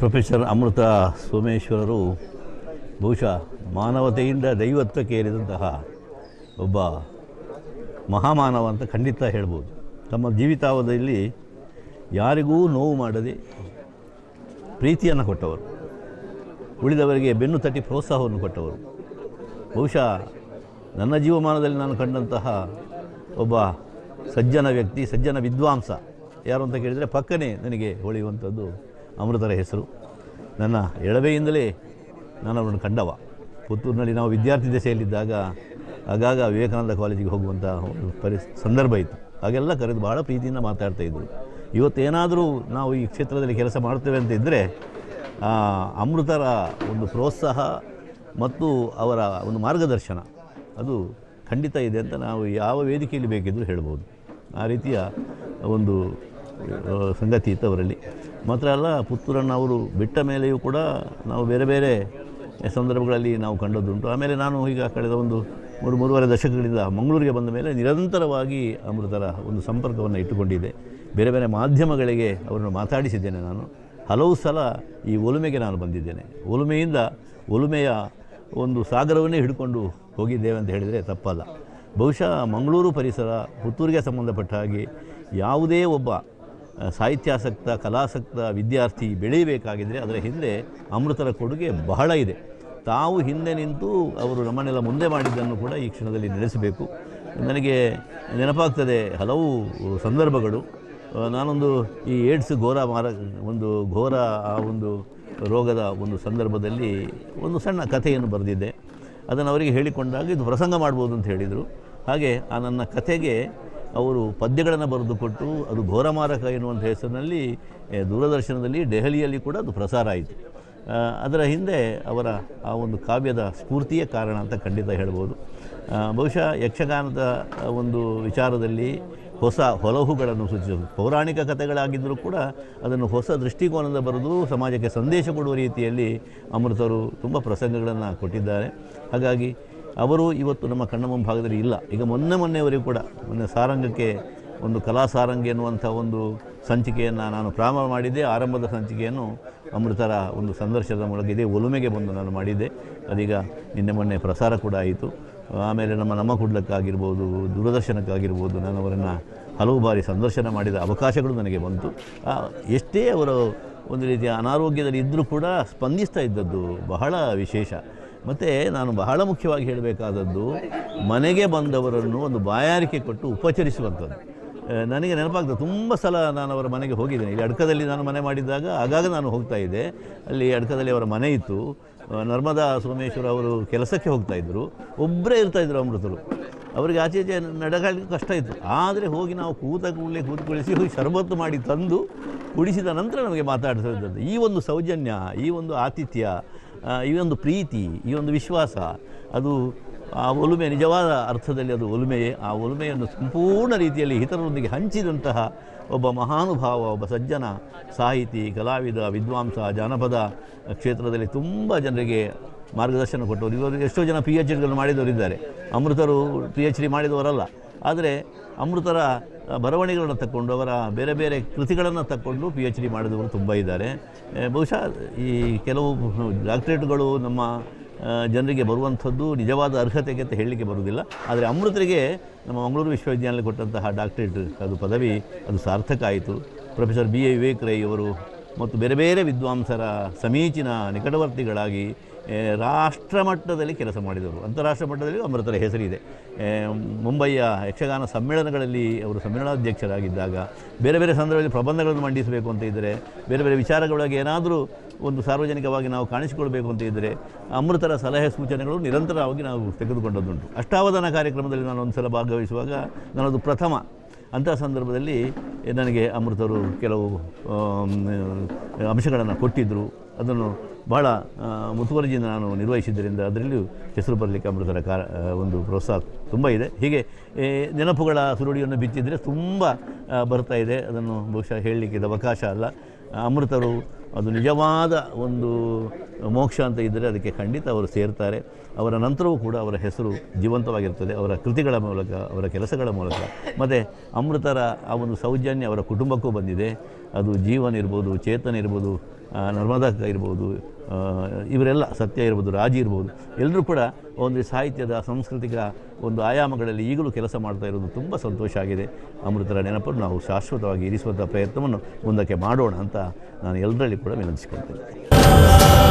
Professor ಅಮೃತ ಸೋಮೇಶ್ವರರು ಬಹುಶಃ ಮಾನವತೆಯಿಂದ ದೈವತ್ವಕ್ಕೆ ಏರಿದಂತಹ ಒಬ್ಬ ಮಹಾಮಾನವ ಅಂತ ಖಂಡಿತ ಹೇಳ್ಬೋದು. ತಮ್ಮ ಜೀವಿತಾವಧಿಯಲ್ಲಿ ಯಾರಿಗೂ ನೋವು ಮಾಡದೆ ಪ್ರೀತಿಯನ್ನು ಕೊಟ್ಟವರು, ಉಳಿದವರಿಗೆ ಬೆನ್ನು ತಟ್ಟಿ ಪ್ರೋತ್ಸಾಹವನ್ನು ಕೊಟ್ಟವರು. ಬಹುಶಃ ನನ್ನ ಜೀವಮಾನದಲ್ಲಿ ನಾನು ಕಂಡಂತಹ ಒಬ್ಬ ಸಜ್ಜನ ವ್ಯಕ್ತಿ, ಸಜ್ಜನ ವಿದ್ವಾಂಸ ಯಾರು ಅಂತ ಕೇಳಿದರೆ ಪಕ್ಕನೇ ನನಗೆ ಹೊಳೆಯುವಂಥದ್ದು ಅಮೃತರ ಹೆಸರು. ನನ್ನ ಎಳವೆಯಿಂದಲೇ ನಾನು ಅವರನ್ನು ಕಂಡವ. ಪುತ್ತೂರಿನಲ್ಲಿ ನಾವು ವಿದ್ಯಾರ್ಥಿ ದಶೆಯಲ್ಲಿದ್ದಾಗ ಆಗಾಗ ವಿವೇಕಾನಂದ ಕಾಲೇಜಿಗೆ ಹೋಗುವಂಥ ಒಂದು ಪರಿ, ಸಂದರ್ಭ ಇತ್ತು. ಹಾಗೆಲ್ಲ ಕರೆದು ಭಾಳ ಪ್ರೀತಿಯಿಂದ ಮಾತಾಡ್ತಾ ಇದ್ದರು. ಇವತ್ತೇನಾದರೂ ನಾವು ಈ ಕ್ಷೇತ್ರದಲ್ಲಿ ಕೆಲಸ ಮಾಡ್ತೇವೆ ಅಂತ ಇದ್ದರೆ ಅಮೃತರ ಒಂದು ಪ್ರೋತ್ಸಾಹ ಮತ್ತು ಅವರ ಒಂದು ಮಾರ್ಗದರ್ಶನ, ಅದು ಖಂಡಿತ ಇದೆ ಅಂತ ನಾವು ಯಾವ ವೇದಿಕೆಯಲ್ಲಿ ಬೇಕಿದ್ದರೂ ಹೇಳ್ಬೋದು. ಆ ರೀತಿಯ ಒಂದು ಸಂಗತಿ ಇತ್ತು ಅವರಲ್ಲಿ. ಮಾತ್ರ ಅಲ್ಲ, ಪುತ್ತೂರನ್ನು ಅವರು ಬಿಟ್ಟ ಮೇಲೆಯೂ ಕೂಡ ನಾವು ಬೇರೆ ಬೇರೆ ಸಂದರ್ಭಗಳಲ್ಲಿ ನಾವು ಕಂಡದ್ದುಂಟು. ಆಮೇಲೆ ನಾನು ಈಗ ಕಳೆದ ಒಂದು ಮೂರು, ಮೂರುವರೆ ದಶಕಗಳಿಂದ ಮಂಗಳೂರಿಗೆ ಬಂದ ಮೇಲೆ ನಿರಂತರವಾಗಿ ಅಮೃತರ ಒಂದು ಸಂಪರ್ಕವನ್ನು ಇಟ್ಟುಕೊಂಡಿದ್ದೆ. ಬೇರೆ ಬೇರೆ ಮಾಧ್ಯಮಗಳಿಗೆ ಅವರನ್ನು ಮಾತಾಡಿಸಿದ್ದೇನೆ ನಾನು. ಹಲವು ಸಲ ಈ ಒಲುಮೆಗೆ ನಾನು ಬಂದಿದ್ದೇನೆ. ಒಲುಮೆಯಿಂದ ಒಲುಮೆಯ ಒಂದು ಸಾಗರವನ್ನೇ ಹಿಡ್ಕೊಂಡು ಹೋಗಿದ್ದೇವೆ ಅಂತ ಹೇಳಿದರೆ ತಪ್ಪಲ್ಲ. ಬಹುಶಃ ಮಂಗಳೂರು ಪರಿಸರ ಪುತ್ತೂರಿಗೆ ಸಂಬಂಧಪಟ್ಟ ಹಾಗೆ ಯಾವುದೇ ಒಬ್ಬ ಸಾಹಿತ್ಯಾಸಕ್ತ, ಕಲಾಸಕ್ತ ವಿದ್ಯಾರ್ಥಿ ಬೆಳೀಬೇಕಾಗಿದ್ದರೆ ಅದರ ಹಿಂದೆ ಅಮೃತರ ಕೊಡುಗೆ ಬಹಳ ಇದೆ. ತಾವು ಹಿಂದೆ ನಿಂತು ಅವರು ನಮ್ಮನ್ನೆಲ್ಲ ಮುಂದೆ ಮಾಡಿದ್ದನ್ನು ಕೂಡ ಈ ಕ್ಷಣದಲ್ಲಿ ನಡೆಸಬೇಕು ನನಗೆ ನೆನಪಾಗ್ತದೆ ಹಲವು ಸಂದರ್ಭಗಳು. ನಾನೊಂದು ಈ ಏಡ್ಸ್ ಘೋರ ಮಾರ, ಒಂದು ಘೋರ, ಆ ಒಂದು ರೋಗದ ಒಂದು ಸಂದರ್ಭದಲ್ಲಿ ಒಂದು ಸಣ್ಣ ಕಥೆಯನ್ನು ಬರೆದಿದ್ದೆ. ಅದನ್ನು ಅವರಿಗೆ ಹೇಳಿಕೊಂಡಾಗ ಇದು ಪ್ರಸಂಗ ಮಾಡ್ಬೋದು ಅಂತ ಹೇಳಿದರು. ಹಾಗೆ ಆ ನನ್ನ ಕಥೆಗೆ ಅವರು ಪದ್ಯಗಳನ್ನು ಬರೆದುಕೊಟ್ಟು ಅದು ಘೋರಮಾರಕ ಎನ್ನುವಂಥ ಹೆಸರಿನಲ್ಲಿ ದೂರದರ್ಶನದಲ್ಲಿ ದೆಹಲಿಯಲ್ಲಿ ಕೂಡ ಅದು ಪ್ರಸಾರ ಆಯಿತು. ಅದರ ಹಿಂದೆ ಅವರ ಆ ಒಂದು ಕಾವ್ಯದ ಸ್ಫೂರ್ತಿಯೇ ಕಾರಣ ಅಂತ ಖಂಡಿತ ಹೇಳ್ಬೋದು. ಬಹುಶಃ ಯಕ್ಷಗಾನದ ಒಂದು ವಿಚಾರದಲ್ಲಿ ಹೊಸ ಹೊಲಹುಗಳನ್ನು ಸೂಚಿಸೋದು ಪೌರಾಣಿಕ ಕಥೆಗಳಾಗಿದ್ದರೂ ಕೂಡ ಅದನ್ನು ಹೊಸ ದೃಷ್ಟಿಕೋನದ ಬರೆದು ಸಮಾಜಕ್ಕೆ ಸಂದೇಶ ಕೊಡುವ ರೀತಿಯಲ್ಲಿ ಅಮೃತರು ತುಂಬ ಪ್ರಸಂಗಗಳನ್ನು ಕೊಟ್ಟಿದ್ದಾರೆ. ಹಾಗಾಗಿ ಅವರು ಇವತ್ತು ನಮ್ಮ ಕಣ್ಣ ಮುಂಭಾಗದಲ್ಲಿ ಇಲ್ಲ. ಈಗ ಮೊನ್ನೆ ಮೊನ್ನೆವರೆಗೂ ಕೂಡ, ಮೊನ್ನೆ ಸಾರಂಗಕ್ಕೆ ಒಂದು ಕಲಾ ಸಾರಂಗ ಎನ್ನುವಂಥ ಒಂದು ಸಂಚಿಕೆಯನ್ನು ನಾನು ಪ್ರಾರಂಭ ಮಾಡಿದ್ದೆ. ಆರಂಭದ ಸಂಚಿಕೆಯನ್ನು ಅಮೃತರ ಒಂದು ಸಂದರ್ಶನದ ಮೂಲಕ ಇದೇ ಒಲುಮೆಗೆ ಬಂದು ನಾನು ಮಾಡಿದ್ದೆ. ಅದೀಗ ನಿನ್ನೆ ಮೊನ್ನೆ ಪ್ರಸಾರ ಕೂಡ ಆಯಿತು. ಆಮೇಲೆ ನಮ್ಮ ನಮ್ಮ ಕುಡ್ಲಕ್ಕಾಗಿರ್ಬೋದು, ದೂರದರ್ಶನಕ್ಕಾಗಿರ್ಬೋದು ನಾನು ಅವರನ್ನು ಹಲವು ಬಾರಿ ಸಂದರ್ಶನ ಮಾಡಿದ ಅವಕಾಶಗಳು ನನಗೆ ಬಂತು. ಎಷ್ಟೇ ಅವರು ಒಂದು ರೀತಿಯ ಅನಾರೋಗ್ಯದಲ್ಲಿ ಇದ್ದರೂ ಕೂಡ ಸ್ಪಂದಿಸ್ತಾ ಇದ್ದದ್ದು ಬಹಳ ವಿಶೇಷ. ಮತ್ತು ನಾನು ಬಹಳ ಮುಖ್ಯವಾಗಿ ಹೇಳಬೇಕಾದದ್ದು, ಮನೆಗೆ ಬಂದವರನ್ನು ಒಂದು ಬಾಯಾರಿಕೆ ಕೊಟ್ಟು ಉಪಚರಿಸುವಂಥದ್ದು. ನನಗೆ ನೆನಪಾಗ್ತದೆ, ತುಂಬ ಸಲ ನಾನು ಅವರ ಮನೆಗೆ ಹೋಗಿದ್ದೇನೆ. ಇಲ್ಲಿ ಅಡ್ಕದಲ್ಲಿ ನಾನು ಮನೆ ಮಾಡಿದ್ದಾಗ, ಆಗಾಗ ನಾನು ಹೋಗ್ತಾ ಇದ್ದೆ. ಅಲ್ಲಿ ಅಡ್ಕದಲ್ಲಿ ಅವರ ಮನೆ ಇತ್ತು. ನರ್ಮದಾ ಸೋಮೇಶ್ವರ ಅವರು ಕೆಲಸಕ್ಕೆ ಹೋಗ್ತಾ ಇದ್ದರು. ಒಬ್ಬರೇ ಇರ್ತಾಯಿದ್ರು ಅಮೃತರು. ಅವರಿಗೆ ಆಚೆ ಈಚೆ ನಡಗಾಡಲಿಕ್ಕೆ ಕಷ್ಟ ಇತ್ತು. ಆದರೆ ಹೋಗಿ ನಾವು ಕೂತ ಕೂಡಲೇ ಕೂತ್ಕೊಳಿಸಿ ಹೋಗಿ ಶರಬತ್ತು ಮಾಡಿ ತಂದು ಕುಡಿಸಿದ ನಂತರ ನಮಗೆ ಮಾತಾಡ್ತಿದ್ದದ್ದು ಈ ಒಂದು ಸೌಜನ್ಯ, ಈ ಒಂದು ಆತಿಥ್ಯ ಈ ಒಂದು ಪ್ರೀತಿ, ಈ ಒಂದು ವಿಶ್ವಾಸ, ಅದು ಆ ಒಲುಮೆ ನಿಜವಾದ ಅರ್ಥದಲ್ಲಿ ಅದು ಒಲುಮೆಯೇ. ಆ ಒಲುಮೆಯನ್ನು ಸಂಪೂರ್ಣ ರೀತಿಯಲ್ಲಿ ಇತರರೊಂದಿಗೆ ಹಂಚಿದಂತಹ ಒಬ್ಬ ಮಹಾನುಭಾವ, ಒಬ್ಬ ಸಜ್ಜನ ಸಾಹಿತಿ, ಕಲಾವಿದ, ವಿದ್ವಾಂಸ, ಜಾನಪದ ಕ್ಷೇತ್ರದಲ್ಲಿ ತುಂಬ ಜನರಿಗೆ ಮಾರ್ಗದರ್ಶನ ಕೊಟ್ಟವರು. ಇವರು ಎಷ್ಟೋ ಜನ ಪಿ ಎಚ್ ಡಿಗಳನ್ನು ಮಾಡಿದವರಿದ್ದಾರೆ. ಅಮೃತರು ಪಿ ಎಚ್ ಡಿ ಮಾಡಿದವರಲ್ಲ. ಆದರೆ ಅಮೃತರ ಬರವಣಿಗೆಗಳನ್ನು ತಕ್ಕೊಂಡು ಅವರ ಬೇರೆ ಬೇರೆ ಕೃತಿಗಳನ್ನು ತಕ್ಕೊಂಡು ಪಿ ಎಚ್ ಡಿ ಮಾಡಿದವರು ತುಂಬ ಇದ್ದಾರೆ. ಬಹುಶಃ ಈ ಕೆಲವು ಡಾಕ್ಟ್ರೇಟ್ಗಳು ನಮ್ಮ ಜನರಿಗೆ ಬರುವಂಥದ್ದು ನಿಜವಾದ ಅರ್ಹತೆಗೆ ಅಂತ ಹೇಳಲಿಕ್ಕೆ ಬರುವುದಿಲ್ಲ. ಆದರೆ ಅಮೃತರಿಗೆ ನಮ್ಮ ಮಂಗಳೂರು ವಿಶ್ವವಿದ್ಯಾಲಯ ಕೊಟ್ಟಂತಹ ಡಾಕ್ಟ್ರೇಟ್ ಅದು ಪದವಿ, ಅದು ಸಾರ್ಥಕ ಆಯಿತು. Professor B A Vivek Rai ಅವರು ಮತ್ತು ಬೇರೆ ಬೇರೆ ವಿದ್ವಾಂಸರ ಸಮೀಚೀನ ನಿಕಟವರ್ತಿಗಳಾಗಿ ರಾಷ್ಟ್ರ ಮಟ್ಟದಲ್ಲಿ ಕೆಲಸ ಮಾಡಿದವರು ಅಂತಾರಾಷ್ಟ್ರ ಮಟ್ಟದಲ್ಲಿ ಅಮೃತರ ಹೆಸರಿದೆ. ಮುಂಬೈಯ ಯಕ್ಷಗಾನ ಸಮ್ಮೇಳನಗಳಲ್ಲಿ ಅವರು ಸಮ್ಮೇಳನಾಧ್ಯಕ್ಷರಾಗಿದ್ದಾಗ ಬೇರೆ ಬೇರೆ ಸಂದರ್ಭದಲ್ಲಿ ಪ್ರಬಂಧಗಳನ್ನು ಮಂಡಿಸಬೇಕು ಅಂತ ಇದ್ದರೆ, ಬೇರೆ ಬೇರೆ ವಿಚಾರಗಳೊಳಗೆ ಏನಾದರೂ ಒಂದು ಸಾರ್ವಜನಿಕವಾಗಿ ನಾವು ಕಾಣಿಸಿಕೊಳ್ಬೇಕು ಅಂತ ಇದ್ದರೆ ಅಮೃತರ ಸಲಹೆ ಸೂಚನೆಗಳು ನಿರಂತರವಾಗಿ ನಾವು ತೆಗೆದುಕೊಂಡದ್ದುಂಟು. ಅಷ್ಟಾವಧಾನ ಕಾರ್ಯಕ್ರಮದಲ್ಲಿ ನಾನು ಒಂದು ಸಲ ಭಾಗವಹಿಸುವಾಗ ನನ್ನದು ಪ್ರಥಮ. ಅಂಥ ಸಂದರ್ಭದಲ್ಲಿ ನನಗೆ ಅಮೃತರು ಕೆಲವು ಅಂಶಗಳನ್ನು ಕೊಟ್ಟಿದ್ದರು. ಅದನ್ನು ಬಹಳ ಮುತುವರ್ಜಿಯಿಂದ ನಾನು ನಿರ್ವಹಿಸಿದ್ದರಿಂದ ಅದರಲ್ಲಿಯೂ ಹೆಸರು ಬರಲಿಕ್ಕೆ ಅಮೃತರ ಕಾರ ಒಂದು ಪ್ರೋತ್ಸಾಹ ತುಂಬ ಇದೆ. ಹೀಗೆ ನೆನಪುಗಳ ಸುರುಳಿಯನ್ನು ಬಿತ್ತಿದರೆ ತುಂಬ ಬರ್ತಾ ಇದೆ. ಅದನ್ನು ಬಹುಶಃ ಹೇಳಲಿಕ್ಕೆ ಇದು ಅವಕಾಶ ಅಲ್ಲ. ಅಮೃತರು ಅದು ನಿಜವಾದ ಒಂದು ಮೋಕ್ಷ ಅಂತ ಇದ್ದರೆ ಅದಕ್ಕೆ ಖಂಡಿತ ಅವರು ಸೇರ್ತಾರೆ. ಅವರ ನಂತರವೂ ಕೂಡ ಅವರ ಹೆಸರು ಜೀವಂತವಾಗಿರ್ತದೆ. ಅವರ ಕೃತಿಗಳ ಮೂಲಕ, ಅವರ ಕೆಲಸಗಳ ಮೂಲಕ. ಮತ್ತು ಅಮೃತರ ಆ ಒಂದು ಸೌಜನ್ಯ ಅವರ ಕುಟುಂಬಕ್ಕೂ ಬಂದಿದೆ. ಅದು ಜೀವನ ಇರ್ಬೋದು, ಚೇತನ ಇರ್ಬೋದು ನರ್ಮದಾ ಇರ್ಬೋದು ಇವರೆಲ್ಲ ಸತ್ಯ ಇರ್ಬೋದು, ರಾಜಿ ಇರ್ಬೋದು, ಎಲ್ಲರೂ ಕೂಡ ಒಂದು ಸಾಹಿತ್ಯದ, ಸಾಂಸ್ಕೃತಿಕ ಒಂದು ಆಯಾಮಗಳಲ್ಲಿ ಈಗಲೂ ಕೆಲಸ ಮಾಡ್ತಾ ಇರೋದು ತುಂಬ ಸಂತೋಷ ಆಗಿದೆ. ಅಮೃತರ ನೆನಪನ್ನು ನಾವು ಶಾಶ್ವತವಾಗಿ ಇರಿಸುವಂಥ ಪ್ರಯತ್ನವನ್ನು ಮುಂದಕ್ಕೆ ಮಾಡೋಣ ಅಂತ ನಾನು ಎಲ್ಲರಲ್ಲಿ ಕೂಡ ವಿನಂತಿಸಿಕೊಳ್ತೇನೆ.